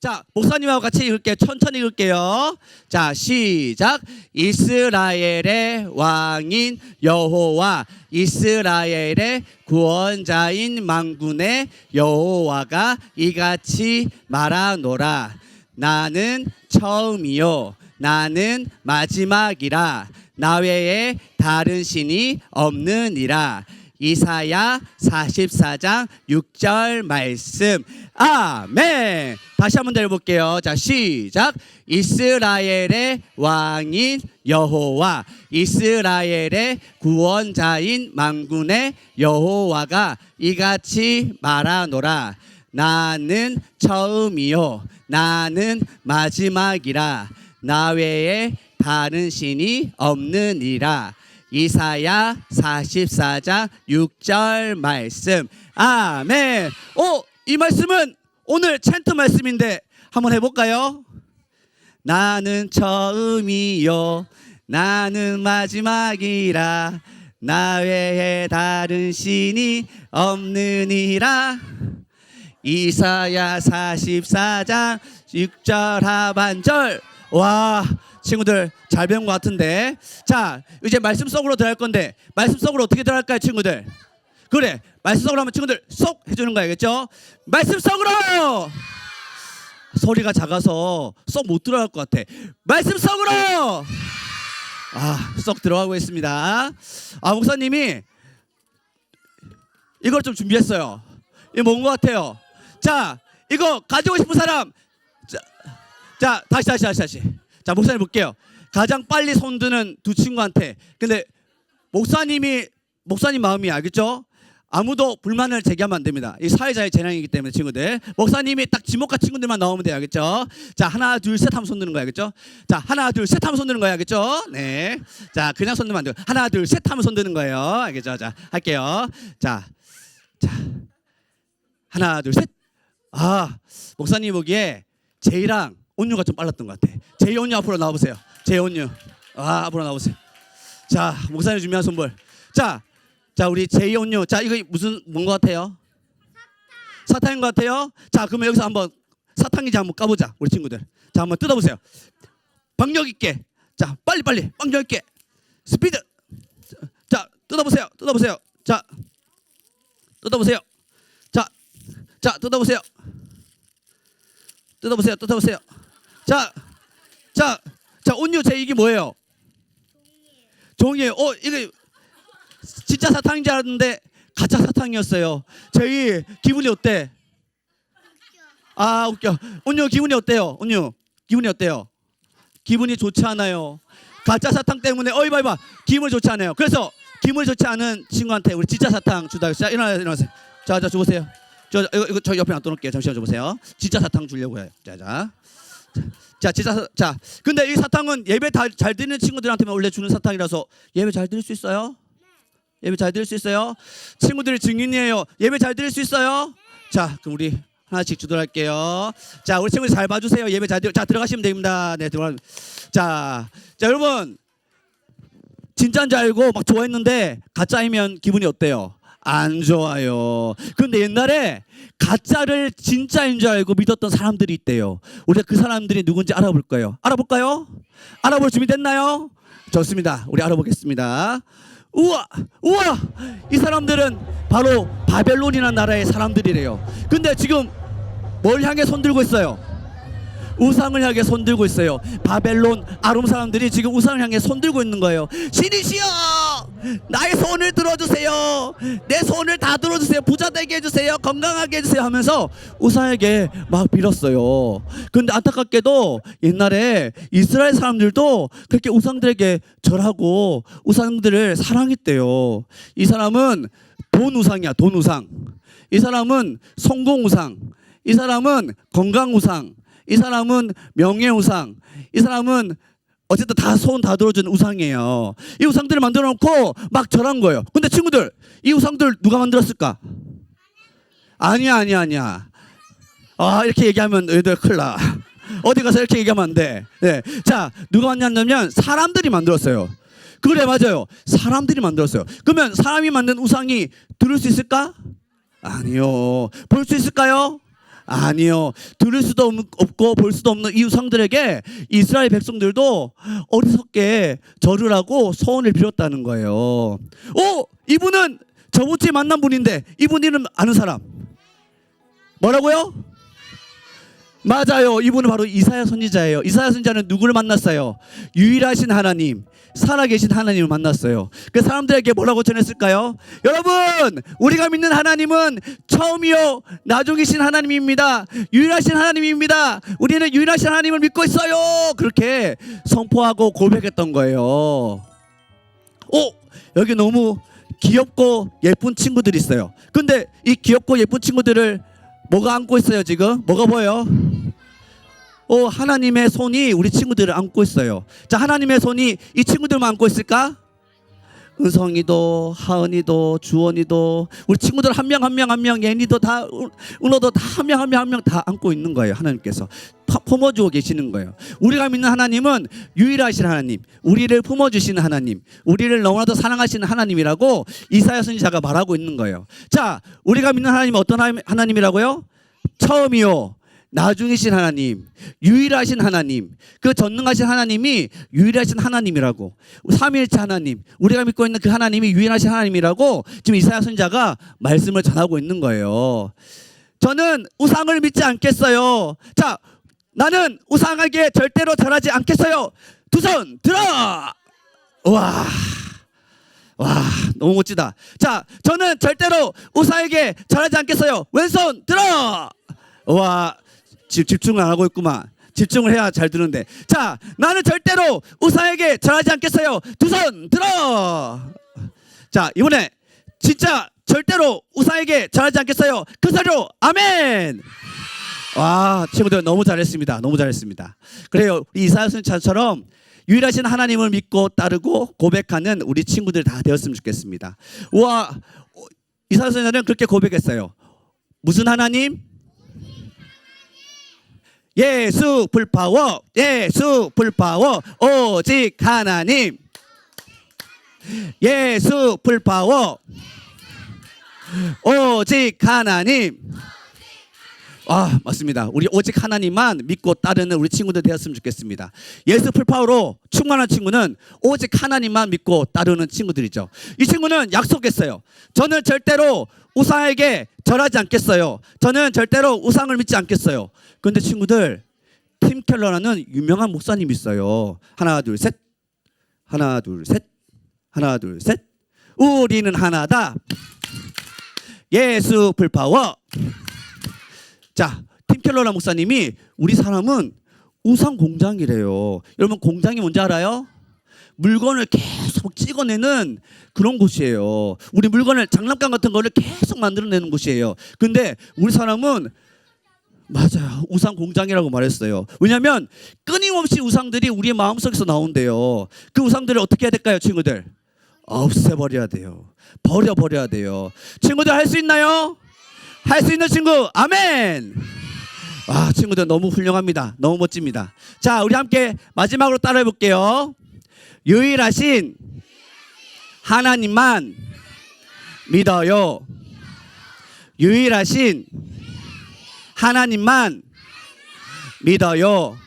자, 목사님하고 같이 읽을게요. 천천히 읽을게요. 자, 시작. 이스라엘의 왕인 여호와, 이스라엘의 구원자인 망군의 여호와가 이같이 말하노라. 나는 처음이요. 나는 마지막이라. 나 외에 다른 신이 없느니라. 이사야 44장 6절 말씀. 아멘. 다시 한번 더 읽어볼게요. 자, 시작. 이스라엘의 왕인 여호와, 이스라엘의 구원자인 망군의 여호와가 이같이 말하노라. 나는 처음이요. 나는 마지막이라. 나 외에 다른 신이 없느니라. 이사야 44장 6절 말씀. 아멘. 오, 이 말씀은 오늘 챈트 말씀인데 한번 해볼까요? 나는 처음이요. 나는 마지막이라. 나 외에 다른 신이 없느니라. 이사야 44장 6절 하반절. 와, 친구들 잘 배운 것 같은데. 자, 이제 말씀 속으로 들어갈 건데 말씀 속으로 어떻게 들어갈까요, 친구들? 그래, 말씀 속으로 하면 친구들 쏙 해주는 거 알겠죠? 말씀 속으로. 소리가 작아서 쏙 못 들어갈 것 같아. 말씀 속으로. 아, 쏙 들어가고 있습니다. 아, 목사님이 이걸 좀 준비했어요. 이게 뭔 것 같아요? 자, 이거 가지고 싶은 사람. 자, 자, 다시 다시 다시 다시. 자, 목사님 볼게요. 가장 빨리 손드는 두 친구한테. 근데 목사님이 목사님 마음이 알겠죠? 아무도 불만을 제기하면 안 됩니다. 이 사회자의 재량이기 때문에 친구들. 목사님이 딱 지목과 친구들만 나오면 돼요. 알겠죠? 자, 하나, 둘, 셋 하면 손 드는 거 알겠죠? 자, 하나, 둘, 셋 하면 손 드는 거예요. 알겠죠? 네. 자, 그냥 손 들면 안 돼요. 하나, 둘, 셋 하면 손 드는 거예요. 알겠죠? 자, 할게요. 자, 자, 하나, 둘, 셋. 아, 목사님 보기에 제이랑 온유가 좀 빨랐던 것 같아. 제이 온유 앞으로 나와보세요. 제이 온유. 아, 앞으로 나와보세요. 자, 목사님 준비한 선물. 자, 자, 우리 제이 온유. 자, 이거 무슨 뭔 것 같아요? 사탕인 것 같아요. 자, 그러면 여기서 한번 사탕인지 한번 까보자, 우리 친구들. 자, 한번 뜯어보세요. 박력 있게. 자, 빨리 빨리. 박력 있게. 스피드. 자, 뜯어보세요. 뜯어보세요. 자, 뜯어보세요. 자, 자, 뜯어보세요. 뜯어보세요. 뜯어보세요. 자, 자, 자, 온유 제 이게 뭐예요? 종이에요. 어, 이게 진짜 사탕인 줄 알았는데 가짜 사탕이었어요. 저희 기분이 어때? 아, 웃겨. 온유 기분이 어때요? 온유 기분이 어때요? 기분이 좋지 않아요. 가짜 사탕 때문에 어이 봐봐 기분이 좋지 않아요. 그래서 기분이 좋지 않은 친구한테 우리 진짜 사탕 주다. 자 일어나세요, 일어나세요. 자, 자 줘보세요. 저 이거, 이거 저 옆에 놔둬놓을게요. 잠시만 줘보세요. 진짜 사탕 주려고 해요. 자, 자. 자, 진짜 사, 자. 근데 이 사탕은 예배 다, 잘 드리는 친구들한테만 원래 주는 사탕이라서 예배 잘 드릴 수 있어요? 예배 잘 드릴 수 있어요? 친구들이 증인이에요. 예배 잘 드릴 수 있어요? 자, 그럼 우리 하나씩 주도록 할게요. 자, 우리 친구들 잘 봐주세요. 예배 잘 드. 자, 들어가시면 됩니다. 네, 들어가. 자, 자, 여러분 진짜인 줄 알고 막 좋아했는데 가짜이면 기분이 어때요? 안 좋아요. 근데 옛날에 가짜를 진짜인 줄 알고 믿었던 사람들이 있대요. 우리가 그 사람들이 누군지 알아볼 거예요. 알아볼까요? 알아볼 준비 됐나요? 좋습니다. 우리 알아보겠습니다. 우와, 우와, 이 사람들은 바로 바벨론이라는 나라의 사람들이래요. 근데 지금 뭘 향해 손 들고 있어요? 우상을 향해 손들고 있어요. 바벨론 아름 사람들이 지금 우상을 향해 손들고 있는 거예요. 신이시여, 나의 손을 들어주세요. 내 손을 다 들어주세요. 부자 되게 해주세요. 건강하게 해주세요. 하면서 우상에게 막 빌었어요. 근데 안타깝게도 옛날에 이스라엘 사람들도 그렇게 우상들에게 절하고 우상들을 사랑했대요. 이 사람은 돈 우상이야. 돈 우상. 이 사람은 성공 우상. 이 사람은 건강 우상. 이 사람은 명예 우상. 이 사람은 어쨌든 다손다 들어주는 우상이에요. 이 우상들을 만들어 놓고 막 절한 거예요. 근데 친구들, 이 우상들 누가 만들었을까? 아니야, 아니야, 아니야. 아, 이렇게 얘기하면 너희들 큰일 나. 어디 가서 이렇게 얘기하면 안 돼. 네. 자, 누가 만들었냐면 사람들이 만들었어요. 그래, 맞아요. 사람들이 만들었어요. 그러면 사람이 만든 우상이 들을 수 있을까? 아니요. 볼 수 있을까요? 아니요. 들을 수도 없- 없고 볼 수도 없는 이 우상들에게 이스라엘 백성들도 어리석게 절을 하고 소원을 빌었다는 거예요. 오, 이분은 저번 주에 만난 분인데 이분 이름 아는 사람. 뭐라고요? 맞아요. 이분은 바로 이사야 선지자예요. 이사야 선지자는 누구를 만났어요? 유일하신 하나님, 살아계신 하나님을 만났어요. 그 사람들에게 뭐라고 전했을까요? 여러분, 우리가 믿는 하나님은 처음이요, 나중이신 하나님입니다. 유일하신 하나님입니다. 우리는 유일하신 하나님을 믿고 있어요. 그렇게 선포하고 고백했던 거예요. 오, 여기 너무 귀엽고 예쁜 친구들이 있어요. 근데 이 귀엽고 예쁜 친구들을 뭐가 안고 있어요, 지금? 뭐가 보여요? 어, 하나님의 손이 우리 친구들을 안고 있어요. 자, 하나님의 손이 이 친구들만 안고 있을까? 은성이도, 하은이도, 주원이도, 우리 친구들 한 명 한 명 한 명, 예니도 다, 은- 은호도 다 한 명 한 명 한 명 다 안고 있는 거예요. 하나님께서 파- 품어주고 계시는 거예요. 우리가 믿는 하나님은 유일하신 하나님, 우리를 품어주시는 하나님, 우리를 너무나도 사랑하시는 하나님이라고 이사야 선지자가 말하고 있는 거예요. 자, 우리가 믿는 하나님은 어떤 하나님- 하나님이라고요? 처음이요. 나중이신 하나님, 유일하신 하나님, 그 전능하신 하나님이 유일하신 하나님이라고 삼위일체 하나님, 우리가 믿고 있는 그 하나님이 유일하신 하나님이라고 지금 이사야 선자가 말씀을 전하고 있는 거예요. 저는 우상을 믿지 않겠어요. 자, 나는 우상에게 절대로 절하지 않겠어요. 두 손 들어. 와. 와 너무 멋지다. 자 저는 절대로 우사에게 절하지 않겠어요. 왼손 들어. 와 집, 집중을 안 하고 있구만. 집중을 해야 잘 드는데. 자 나는 절대로 우사에게 절하지 않겠어요. 두 손 들어. 자 이번에 진짜 절대로 우사에게 절하지 않겠어요. 그 소리로 아멘. 와 친구들 너무 잘했습니다. 너무 잘했습니다. 그래요 이 이사야 선처럼 유일하신 하나님을 믿고 따르고 고백하는 우리 친구들 다 되었으면 좋겠습니다. 와 이사야 선자는 그렇게 고백했어요. 무슨 하나님? 예수 불파워, 예수 불파워, 오직 하나님. 예수 불파워, 오직 하나님. 아 맞습니다. 우리 오직 하나님만 믿고 따르는 우리 친구들 되었으면 좋겠습니다. 예수 풀파워로 충만한 친구는 오직 하나님만 믿고 따르는 친구들이죠. 이 친구는 약속했어요. 저는 절대로 우상에게 절하지 않겠어요. 저는 절대로 우상을 믿지 않겠어요. 근데 친구들 팀 켈러라는 유명한 목사님 있어요. 하나 둘 셋, 하나 둘 셋, 하나 둘 셋. 우리는 하나다. 예수 풀파워. 자, 팀 켈러라 목사님이 우리 사람은 우상 공장이래요. 여러분 공장이 뭔지 알아요? 물건을 계속 찍어내는 그런 곳이에요. 우리 물건을 장난감 같은 거를 계속 만들어내는 곳이에요. 근데 우리 사람은 맞아요. 우상 공장이라고 말했어요. 왜냐하면 끊임없이 우상들이 우리의 마음속에서 나온대요. 그 우상들을 어떻게 해야 될까요, 친구들? 없애버려야 돼요. 버려버려야 돼요. 친구들 할 수 있나요? 할 수 있는 친구, 아멘. 와, 친구들 너무 훌륭합니다. 너무 멋집니다. 자, 우리 함께 마지막으로 따라해 볼게요. 유일하신 하나님만 믿어요. 유일하신 하나님만 믿어요.